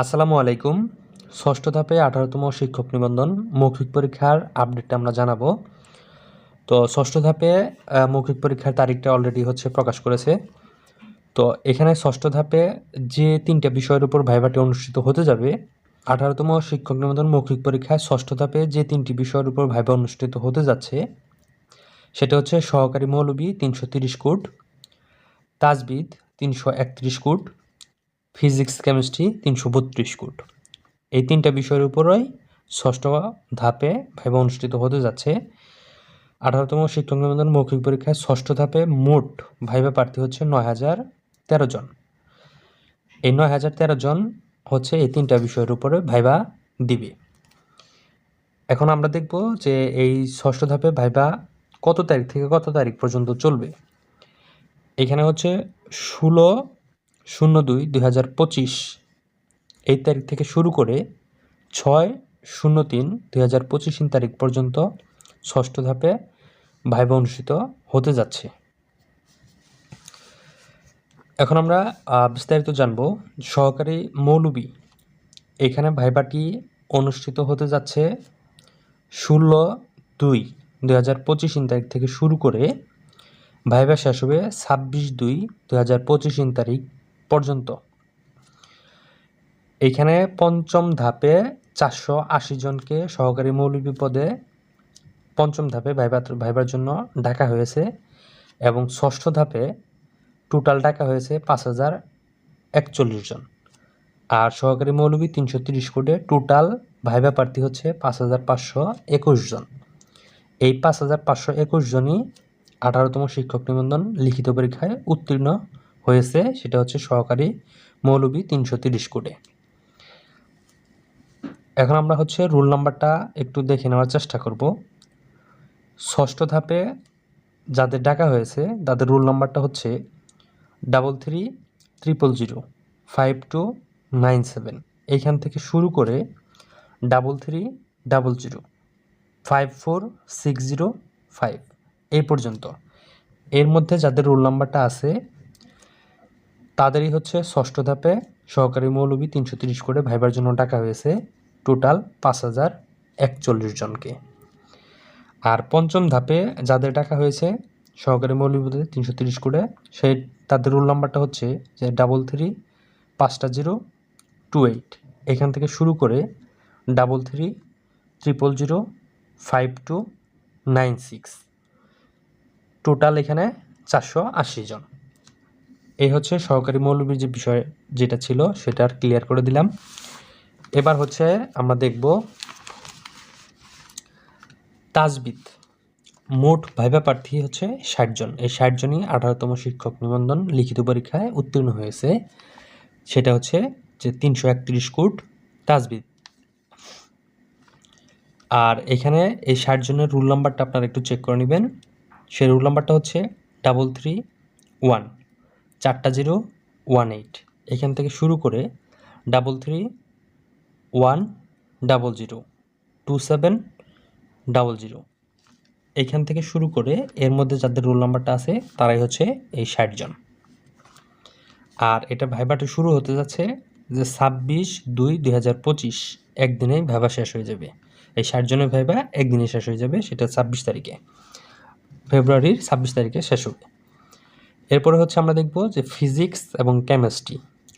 আসসালামু আলাইকুম। ষষ্ঠ ধাপে আঠারোতম শিক্ষক নিবন্ধন মৌখিক পরীক্ষার আপডেটটা আমরা জানাব। তো ষষ্ঠ ধাপে মৌখিক পরীক্ষার তারিখটা অলরেডি হচ্ছে প্রকাশ করেছে। তো এখানে ষষ্ঠ ধাপে যে তিনটা বিষয়ের উপর ভাইভাটি অনুষ্ঠিত হতে যাবে, আঠারোতম শিক্ষক নিবন্ধন মৌখিক পরীক্ষায় ষষ্ঠ ধাপে যে তিনটি বিষয়ের উপর ভাইভা অনুষ্ঠিত হতে যাচ্ছে, সেটা হচ্ছে সহকারী মৌলবী তিনশো তিরিশ কোট, তাজবিদ তিনশো একত্রিশ কোট ফিজিক্স, কেমিস্ট্রি তিনশো বত্রিশ কোট। এই তিনটা বিষয়ের উপরই ষষ্ঠ ধাপে ভাইবা অনুষ্ঠিত হতে যাচ্ছে। আঠারোতম শিক্ষক নিবন্ধন মৌখিক পরীক্ষায় ষষ্ঠ ধাপে মোট ভাইবা প্রার্থী হচ্ছে নয় হাজার তেরো জন। এই নয় হাজার তেরো জন হচ্ছে এই তিনটা বিষয়ের উপরে ভাইবা দিবে। এখন আমরা দেখব যে এই ষষ্ঠ ধাপে ভাইবা কত তারিখ থেকে কত তারিখ পর্যন্ত চলবে। এখানে হচ্ছে ষোলো শূন্য দুই দুই হাজার পঁচিশ। এই তারিখ থেকে শুরু করে ছয় শূন্য তিন দুই হাজার পঁচিশ তারিখ পর্যন্ত ষষ্ঠ ধাপে ভাইবা অনুষ্ঠিত হতে যাচ্ছে। এখন আমরা বিস্তারিত জানব সহকারী মৌলবী। এখানে ভাইবাটি অনুষ্ঠিত হতে যাচ্ছে ষোলো দুই দুই হাজার পঁচিশ তারিখ থেকে শুরু করে ভাইবা শেষ হবে ছাব্বিশ দুই দুই হাজার পঁচিশ তারিখ পর্যন্ত। এইখানে পঞ্চম ধাপে চারশো আশি জনকে সহকারী মৌলবী পদে পঞ্চম ধাপে ভাইবা ভাইবার জন্য ডাকা হয়েছে এবং ষষ্ঠ ধাপে টোটাল ডাকা হয়েছে পাঁচ হাজার একচল্লিশ জন। আর সহকারী মৌলবী তিনশো তিরিশ কোটে টোটাল ভাইবা প্রার্থী হচ্ছে পাঁচ হাজার পাঁচশো একুশ জন। এই পাঁচ হাজার পাঁচশো একুশ জনই আঠারোতম শিক্ষক নিবন্ধন লিখিত পরীক্ষায় উত্তীর্ণ হয়েছে, সেটা হচ্ছে সহকারী মৌলবী তিনশো তিরিশ কোটে এখন আমরা হচ্ছে রোল নাম্বারটা একটু দেখে নেওয়ার চেষ্টা করব। ষষ্ঠ ধাপে যাদের ডাকা হয়েছে, তাদের রুল নাম্বারটা হচ্ছে double three triple zero five two nine seven. এইখান থেকে শুরু করে double three double zero, five four six zero five, এই পর্যন্ত। এর মধ্যে যাদের রোল নাম্বারটা আছে তাদেরই হচ্ছে ষষ্ঠ ধাপে সহকারী মৌলবী তিনশো তিরিশ করে ভাইবার জন্য টাকা হয়েছে। টোটাল পাঁচ হাজার একচল্লিশ জনকে। আর পঞ্চম ধাপে যাদের টাকা হয়েছে, সহকারী মৌলবীতে তিনশো তিরিশ করে সেই তাদের রোল নাম্বারটা হচ্ছে যে ডাবল থ্রি পাঁচটা জিরো টু এইট এখান থেকে শুরু করে double three triple zero five two nine six total এখানে চারশো আশি জন। এই হচ্ছে সহকারী মৌলবীর যে বিষয় যেটা ছিল, সেটা আর ক্লিয়ার করে দিলাম। এবার হচ্ছে আমরা দেখব তাজবিদ। মোট ভাইবা প্রার্থী হচ্ছে ষাট জন। এই ষাট জনই আঠারোতম শিক্ষক নিবন্ধন লিখিত পরীক্ষায় উত্তীর্ণ হয়েছে। সেটা হচ্ছে যে তিনশো একত্রিশ কোট তাজবিদ। আর এখানে এই ষাট জনের রুল নাম্বারটা আপনারা একটু চেক করে নেবেন। সেই রুল নাম্বারটা হচ্ছে ডাবল থ্রি ওয়ান চারটা জিরো ওয়ান এইট। এখান থেকে শুরু করে double three one double zero two seven double zero এইখান থেকে শুরু করে এর মধ্যে যাদের রোল নাম্বারটা আছে, তারাই হচ্ছে এই ষাট জন। আর এটা ভাইবাটা শুরু হতে যাচ্ছে যে ছাব্বিশ দুই দুই হাজার পঁচিশ, একদিনেই ভাইবা শেষ হয়ে যাবে। এই ষাট জনের ভাইবা একদিনে শেষ হয়ে যাবে, সেটা ছাব্বিশ তারিখে। ফেব্রুয়ারির ছাব্বিশ তারিখে শেষ হবে। এরপরে হচ্ছে আমরা দেখব যে ফিজিক্স এবং কেমিস্ট্রি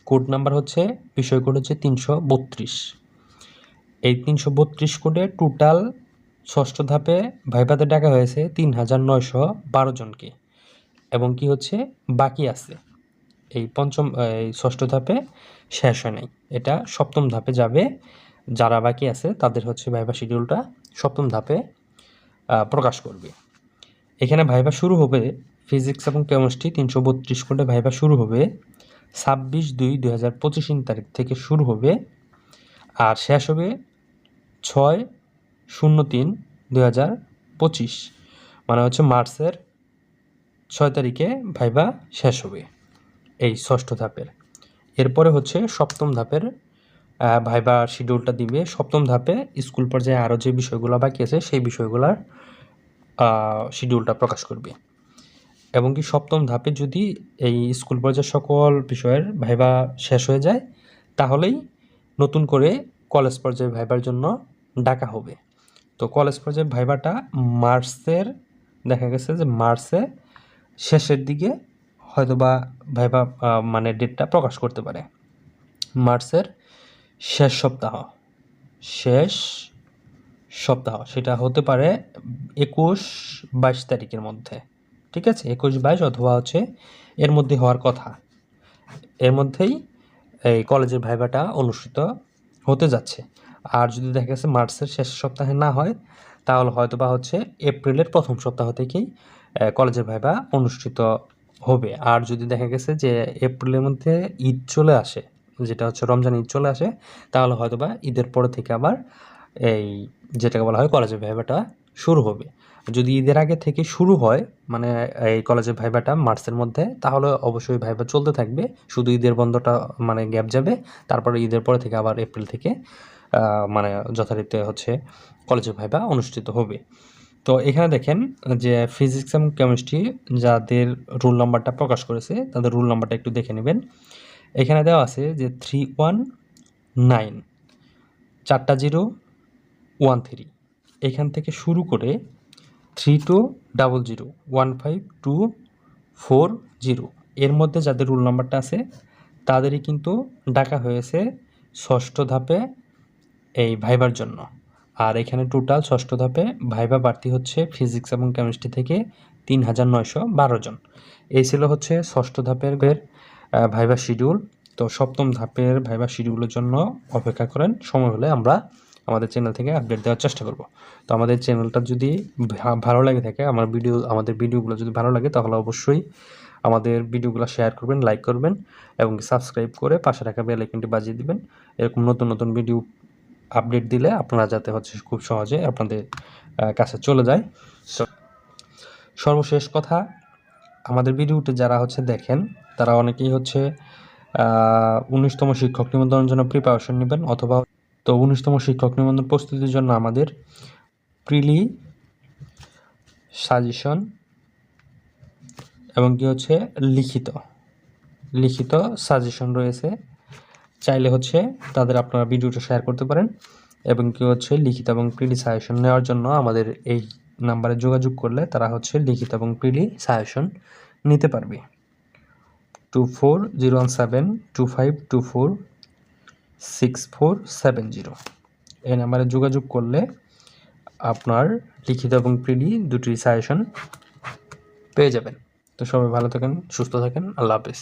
কোড নাম্বার হচ্ছে, বিষয় কোড হচ্ছে তিনশো বত্রিশ। এই তিনশো বত্রিশ কোডে টোটাল ষষ্ঠ ধাপে ভাইভাতে ডাকা হয়েছে তিন হাজার নয়শো বারো জনকে। এবং কি হচ্ছে? বাকি আছে। এই পঞ্চম, এই ষষ্ঠ ধাপে শেষ হয় নাই। এটা সপ্তম ধাপে যাবে। যারা বাকি আছে, তাদের হচ্ছে ভাইভা শিডিউলটা সপ্তম ধাপে প্রকাশ করবে। এখানে ভাইভা শুরু হবে ফিজিক্স এবং কেমিস্ট্রি তিনশো বত্রিশ কোডে ভাইভা শুরু হবে। ছাব্বিশ দুই দু হাজার পঁচিশ তারিখ থেকে শুরু হবে। আর শেষ হবে ছয় শূন্য তিন দু হাজার পঁচিশ। মানে হচ্ছে মার্চের ছয় তারিখে ভাইভা শেষ হবে এই ষষ্ঠ ধাপের। এরপরে হচ্ছে সপ্তম ধাপের ভাইবা শিডিউলটা দিবে। সপ্তম ধাপে স্কুল পর্যায়ে আরও যে বিষয়গুলো বাকি আছে, সেই বিষয়গুলোর শিডিউলটা প্রকাশ করবে। এবং কি সপ্তম ধাপে যদি এই স্কুল পর্যায়ের সকল বিষয়ের ভাইবা শেষ হয়ে যায়, তাহলেই নতুন করে কলেজ পর্যায়ে ভাইবার জন্য ডাকা হবে। তো কলেজ পর্যায়ে ভাইবাটা মার্চের, দেখা গেছে যে মার্চে শেষের দিকে হয়তোবা ভাইবা মানে ডেটটা প্রকাশ করতে পারে। মার্চের শেষ সপ্তাহ শেষ সপ্তাহ, সেটা হতে পারে একুশ বাইশ তারিখের মধ্যে। ঠিক আছে? একুশ, বাইশ অথবা হচ্ছে এর মধ্যে হওয়ার কথা। এর মধ্যেই এই কলেজের ভাইভাটা অনুষ্ঠিত হতে যাচ্ছে। আর যদি দেখা গেছে মার্চের শেষ সপ্তাহে না হয়, তাহলে হয়তো বা হচ্ছে এপ্রিলের প্রথম সপ্তাহ থেকেই কলেজের ভাইভা অনুষ্ঠিত হবে। আর যদি দেখা গেছে যে এপ্রিলের মধ্যে ঈদ চলে আসে, যেটা হচ্ছে রমজান ঈদ চলে আসে, তাহলে হয়তো বা ঈদের পরে থেকে আবার এই যেটাকে বলা হয় কলেজের ভাইভাটা শুরু হবে। যদি ঈদের আগে থেকে শুরু হয় মানে এই কলেজের ভাইভাটা মার্চের মধ্যে, তাহলে অবশ্যই ভাইভা চলতে থাকবে। শুধু ঈদের বন্ধটা মানে গ্যাপ যাবে, তারপরে ঈদের পরে থেকে আবার এপ্রিল থেকে মানে যথারীতি হচ্ছে কলেজের ভাইভা অনুষ্ঠিত হবে। তো এখানে দেখেন যে ফিজিক্স এবং কেমিস্ট্রি যাদের রুল নাম্বারটা প্রকাশ করেছে, তাদের রুল নাম্বারটা একটু দেখে নেবেন। এখানে দেওয়া আছে যে থ্রি ওয়ান নাইন, চারটা জিরো, ওয়ান থ্রি। এখান থেকে শুরু করে three two double zero one five two four zero এর মধ্যে যাদের রোল নাম্বারটা আছে, তাদেরই কিন্তু ডাকা হয়েছে ষষ্ঠ ধাপে এই ভাইবার জন্য। আর এখানে টোটাল ষষ্ঠ ধাপে ভাইবা বাড়তি হচ্ছে ফিজিক্স এবং কেমিস্ট্রি থেকে তিন হাজার নয়শো বারো জন। এই ছিল হচ্ছে ষষ্ঠ ধাপের বের ভাইবা শিডিউল তো সপ্তম ধাপের ভাইবা শিডিউলের জন্য অপেক্ষা করেন। সময় হলে আমরা আমাদের চ্যানেল থেকে আপডেট দেওয়ার চেষ্টা করব। তো আমাদের চ্যানেলটা যদি ভালো লাগে থাকে, আমার ভিডিও আমাদের ভিডিওগুলো যদি ভালো লাগে, তাহলে অবশ্যই আমাদের ভিডিওগুলো শেয়ার করবেন লাইক করবেন এবং সাবস্ক্রাইব করে পাশে থাকা বেল আইকনটি বাজিয়ে দিবেন। এরকম নতুন নতুন ভিডিও আপডেট দিলে আপনারা যাতে হচ্ছে খুব সহজে আপনাদের কাছে চলে যায়। সর্বশেষ কথা, আমাদের ভিডিওটি যারা হচ্ছে দেখেন, তারা অনেকেই হচ্ছে উনিশতম শিক্ষক নিবন্ধনের জন্য প্রিপারেশন নেবেন অথবা তো উনিশতম শিক্ষক নিবন্ধন প্রস্তুতির জন্য আমাদের প্রিলি সাজেশন এবং কি হচ্ছে লিখিত লিখিত সাজেশন রয়েছে। চাইলে হচ্ছে তাদের আপনারা ভিডিওটা শেয়ার করতে পারেন এবং কি হচ্ছে লিখিত এবং প্রিলি সাজেশন নেওয়ার জন্য আমাদের এই নাম্বারে যোগাযোগ করলে তারা হচ্ছে লিখিত এবং প্রিলি সাজেশন নিতে পারবে। Two four zero one seven two five two four six four seven zero এই নাম্বারে যোগাযোগ করলে আপনার লিখিত এবং প্রিলি দুটি সাজেশন পেয়ে যাবেন। তো সবাই ভালো থাকেন, সুস্থ থাকেন, আল্লাহ হাফেজ।